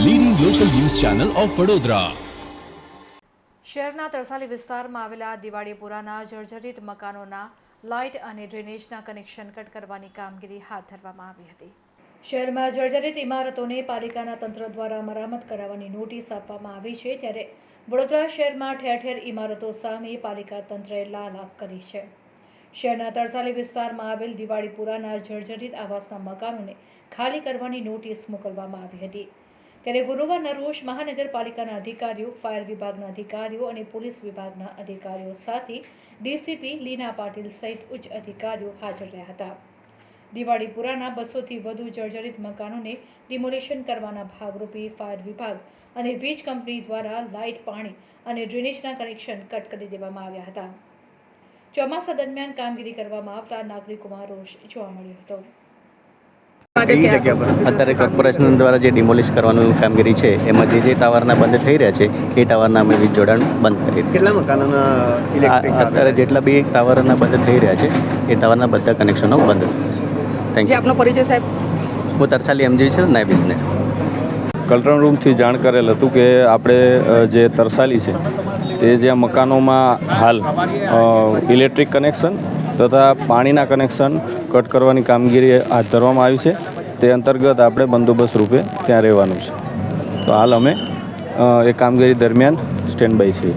Channel of Vadodara શહેરના તરસાલી વિસ્તારમાં આવેલા દિવાળીપુરાના જર્જરિત મકાનોના લાઇટ અને ડ્રેનેજના કનેક્શન કટ કરવાની કામગીરી હાથ ધરવામાં આવી હતી. શહેરમાં જર્જરિત ઇમારતોને પાલિકાના તંત્ર દ્વારા મરામત કરાવવાની નોટિસ આપવામાં આવી છે, ત્યારે વડોદરા શહેરમાં ઠેર ઠેર ઇમારતો સામે પાલિકા તંત્રએ લાલાક કરી છે. શહેરના તરસાલી વિસ્તારમાં આવેલ દિવાળીપુરાના જર્જરિત આવાસના મકાનોને ખાલી કરવાની નોટિસ મોકલવામાં આવી હતી. ત્યારે ગુરુવારના રોજ મહાનગરપાલિકાના અધિકારીઓ, ફાયર વિભાગના અધિકારીઓ અને પોલીસ વિભાગના અધિકારીઓ સાથે ડીસીપી લીના પાટીલ સહિત ઉચ્ચ અધિકારીઓ હાજર રહ્યા હતા. દિવાળીપુરાના બસોથી વધુ જર્જરિત મકાનોને ડિમોલિશન કરવાના ભાગરૂપે ફાયર વિભાગ અને વીજ કંપની દ્વારા લાઇટ, પાણી અને ડ્રેનેજના કનેક્શન કટ કરી દેવામાં આવ્યા હતા. ચોમાસા દરમિયાન કામગીરી કરવામાં આવતા નાગરિકોમાં રોષ જોવા મળ્યો હતો. કઈ જગ્યા પર. અત્યારે કોર્પોરેશન દ્વારા જે ડિમોલિશ કરવાનું કામગીરી છે એમાં જે જે ટાવરના બંધ થઈ રહ્યા છે એ ટાવરના અમે વીજ જોડાણ બંધ કરી કેટલા મકાનોના અત્યારે જેટલા બી ટાવરના બંધ થઈ રહ્યા છે એ ટાવરના બધા કનેક્શનો બંધ થશે થેન્ક યુ આપનો પરિચય સાહેબ? હું તરસાલી એમજી છે નાયબ ઇજનેર કલ્ટ્રન રૂમથી જાણ કરેલ હતું કે આપણે જે તરસાલી છે તે જ્યાં મકાનોમાં હાલ ઇલેક્ટ્રિક કનેક્શન તથા પાણીના કનેક્શન કટ કરવાની કામગીરી હાથ ધરવામાં આવી છે. તે અંતર્ગત આપણે બંદોબસ્ત રૂપે ત્યાં રહેવાનું છે. તો હાલ અમે એ કામગીરી દરમિયાન સ્ટેન્ડ બાય છીએ.